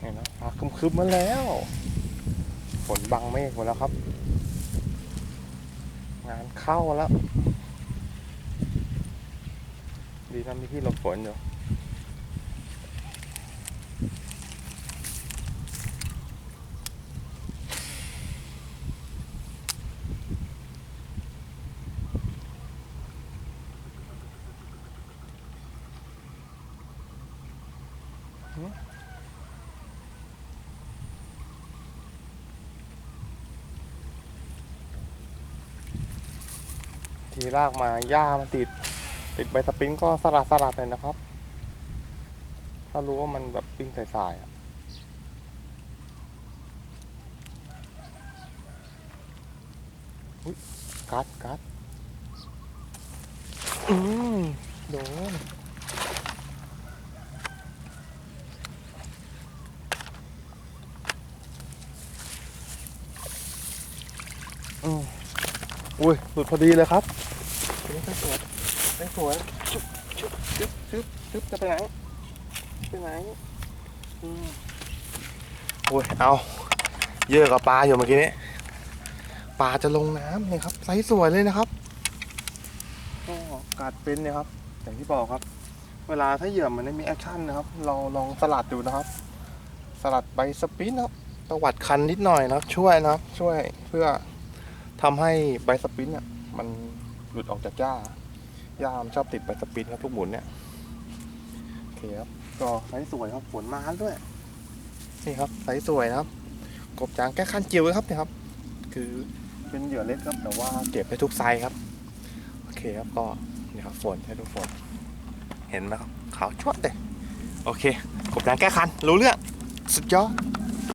เห็นไหมฟ้าคึมๆมาแล้ว ฝนบังเมฆหมดแล้วครับ งานเข้าแล้ว ดีนะมีที่หลบฝนอยู่ ทีลากมาหญ้ามันติด ติดใบสปริงก็สลัดสลัดเลยนะครับ ถ้ารู้ว่ามันแบบปิ้งสายๆอะอุ๊ยกัดกัดอืมโดนอืมอุ้ยหลุดพอดีเลยครับ นี่ก็สวยไม่สวยชุบชุบชุบชุบชุบจะไปไหนไปไหนอืมโอ้ยเอาเยอะกับปลาอยู่เมื่อกี้นี้ปลาจะลงน้ำเนี่ยครับไซส์สวยเลยนะครับก็กัดเป็นเนี่ยครับอย่างที่บอกครับ เวลาถ้าเหยื่อมันไม่มีแอคชั่นนะครับ เราลองสลัดดูนะครับ สลัดใบสปินนะครับตวัดคันนิดหน่อยนะครับ ช่วยนะครับ ช่วยเพื่อทำให้ใบสปินเนี่ยมัน หลุดออกจากหญ้าหญ้ามันชอบติดใบสปินครับทุกหมุนเนี่ยโอเคครับก็ไซส์สวยครับฝนมาด้วยนี่ครับไซส์สวยนะครับ กบจางแก้คันเจียวเลยครับเนี่ยครับ คือเป็นเหยื่อเล็กครับ แต่ว่าเก็บได้ทุกไซส์ครับโอเคครับก็นี่ครับฝนให้ดูฝน เห็นไหมครับขาวชวดเลยโอเค กบจางแก้คันรู้เรื่องสุดยอด